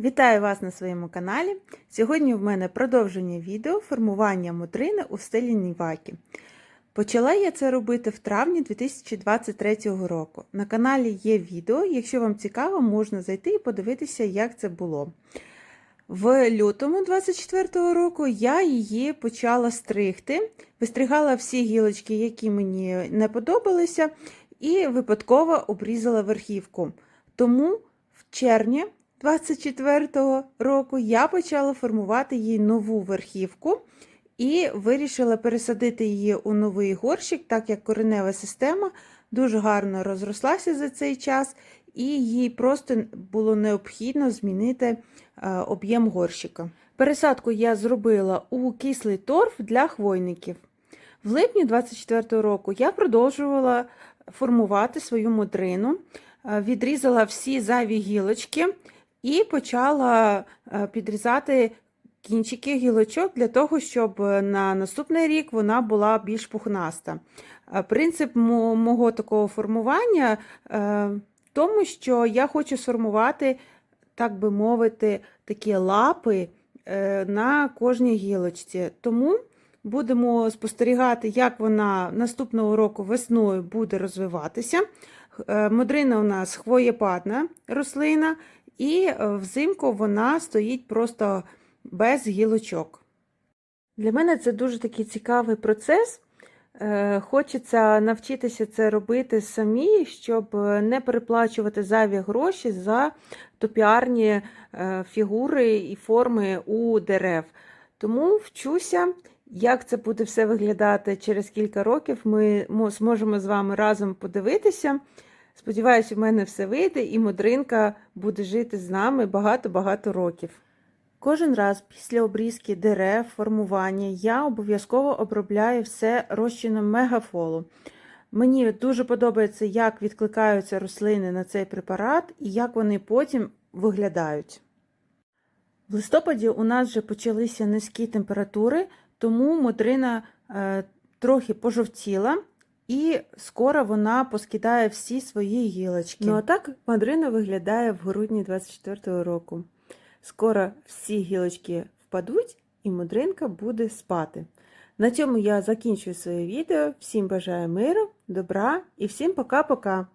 Вітаю вас на своєму каналі. Сьогодні в мене продовження відео формування мудрини у стилі Нівакі. Почала я це робити в травні 2023 року. На каналі є відео, якщо вам цікаво, можна зайти і подивитися, як це було. В лютому 24 року я її почала стригти, вистригала всі гілочки, які мені не подобалися, і випадково обрізала верхівку. Тому в червні 24-го року я почала формувати їй нову верхівку і вирішила пересадити її у новий горщик, так як коренева система дуже гарно розрослася за цей час, і їй просто було необхідно змінити е, об'єм горщика. Пересадку я зробила у кислий торф для хвойників. В липні 24-го року я продовжувала формувати свою мудрину, е, відрізала всі зайві гілочки і почала е, підрізати кінчики гілочок для того, щоб на наступний рік вона була більш пухнаста. Е, Принцип мо- мого такого формування е, в тому, що я хочу сформувати, так би мовити, такі лапи е, на кожній гілочці. Тому будемо спостерігати, як вона наступного року весною буде розвиватися. Е, Модрина у нас хвоєпадна рослина, і е, взимку вона стоїть просто без гілочок. Для мене це дуже такий цікавий процес. Е, Хочеться навчитися це робити самі, щоб е, не переплачувати зайві гроші за топіарні фігури і форми у дерев. Тому вчуся, як це буде все виглядати через кілька років. Ми зможемо з вами разом подивитися. Сподіваюся, у мене все вийде, і мудринка буде жити з нами багато-багато років. Кожен раз після обрізки дерев, формування я обов'язково обробляю все розчином мегафолу. Мені дуже подобається, як відкликаються рослини на цей препарат і як вони потім виглядають. В листопаді у нас вже почалися низькі температури, тому модрина е, трохи пожовтіла, і скоро вона поскидає всі свої гілочки. Ну а так мандрина виглядає в грудні 24-го року. Скоро всі гілочки впадуть, і мудринка буде спати. На цьому я закінчую своє відео. Всім бажаю миру, добра і всім пока-пока!